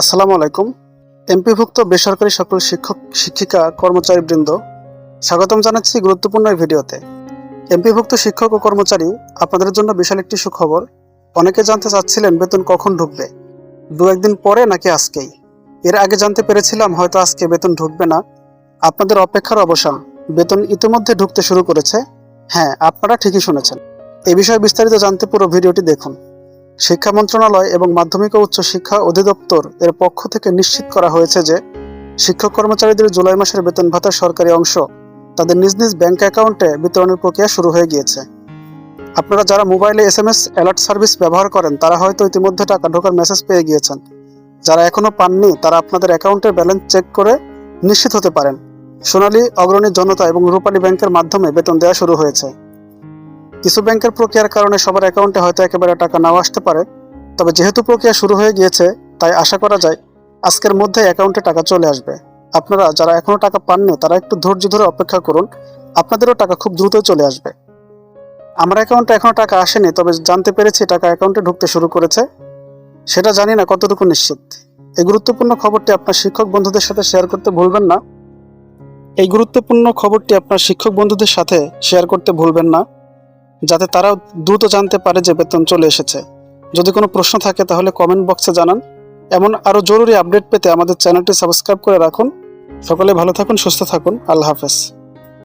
আসসালামু আলাইকুম। এমপিভুক্ত বেসরকারি সকল শিক্ষক, শিক্ষিকা, কর্মচারীবৃন্দ, স্বাগতম জানাচ্ছি গুরুত্বপূর্ণ এই ভিডিওতে। এমপিভুক্ত শিক্ষক ও কর্মচারী আপনাদের জন্য বিশাল একটি সুখবর। অনেকে জানতে চাচ্ছিলেন বেতন কখন ঢুকবে। দু একদিন পরে নাকি আজকেই। এর আগে জানতে পেরেছিলাম হয়তো আজকে বেতন ঢুকবে না। আপনাদের অপেক্ষার অবসান। বেতন ইতিমধ্যে ঢুকতে শুরু করেছে। হ্যাঁ আপনারা ঠিকই শুনেছেন। এই বিষয়ে বিস্তারিত জানতে পুরো ভিডিওটি দেখুন। শিক্ষা মন্ত্রণালয় এবং মাধ্যমিক ও উচ্চ শিক্ষা অধিদপ্তর এর পক্ষ থেকে নিশ্চিত করা হয়েছে যে শিক্ষক কর্মচারীদের জুলাই মাসের বেতন ভাতার সরকারি অংশ তাদের নিজ নিজ ব্যাংক অ্যাকাউন্টে বিতরণের প্রক্রিয়া শুরু হয়ে গিয়েছে। আপনারা যারা মোবাইলে S M S alert service ব্যবহার করেন, তারা হয়তো ইতিমধ্যে টাকা ঢোকার মেসেজ পেয়ে গিয়েছেন। যারা এখনও পাননি, তারা আপনাদের অ্যাকাউন্টের ব্যালেন্স চেক করে নিশ্চিত হতে পারেন। সোনালী, অগ্রণী জনতা এবং রূপালী ব্যাংকের মাধ্যমে বেতন দেওয়া শুরু হয়েছে। কিছু ব্যাংকের প্রক্রিয়ার কারণে সবার অ্যাকাউন্টে হয়তো একেবারে টাকা নাও আসতে পারে। তবে যেহেতু প্রক্রিয়া শুরু হয়ে গিয়েছে, তাই আশা করা যায় আজকের মধ্যে অ্যাকাউন্টে টাকা চলে আসবে। আপনারা যারা এখনও টাকা পাননি, তারা একটু ধৈর্য ধরে অপেক্ষা করুন। আপনাদেরও টাকা খুব দ্রুত চলে আসবে। আমার অ্যাকাউন্টে এখনও টাকা আসেনি, তবে জানতে পেরেছি টাকা অ্যাকাউন্টে ঢুকতে শুরু করেছে। সেটা জানি না, কতটুকু নিশ্চিত। এই গুরুত্বপূর্ণ খবরটি আপনার শিক্ষক বন্ধুদের সাথে শেয়ার করতে ভুলবেন না। এই গুরুত্বপূর্ণ খবরটি আপনার শিক্ষক বন্ধুদের সাথে শেয়ার করতে ভুলবেন না। যাতে তারাও দ্রুত জানতে পারে যে বেতন চলে এসেছে। যদি কোনো প্রশ্ন থাকে তাহলে কমেন্ট বক্সে জানান। এমন আরও জরুরি আপডেট পেতে আমাদের চ্যানেলটি সাবস্ক্রাইব করে রাখুন। সকলে ভালো থাকুন, সুস্থ থাকুন। আল্লাহ হাফেজ।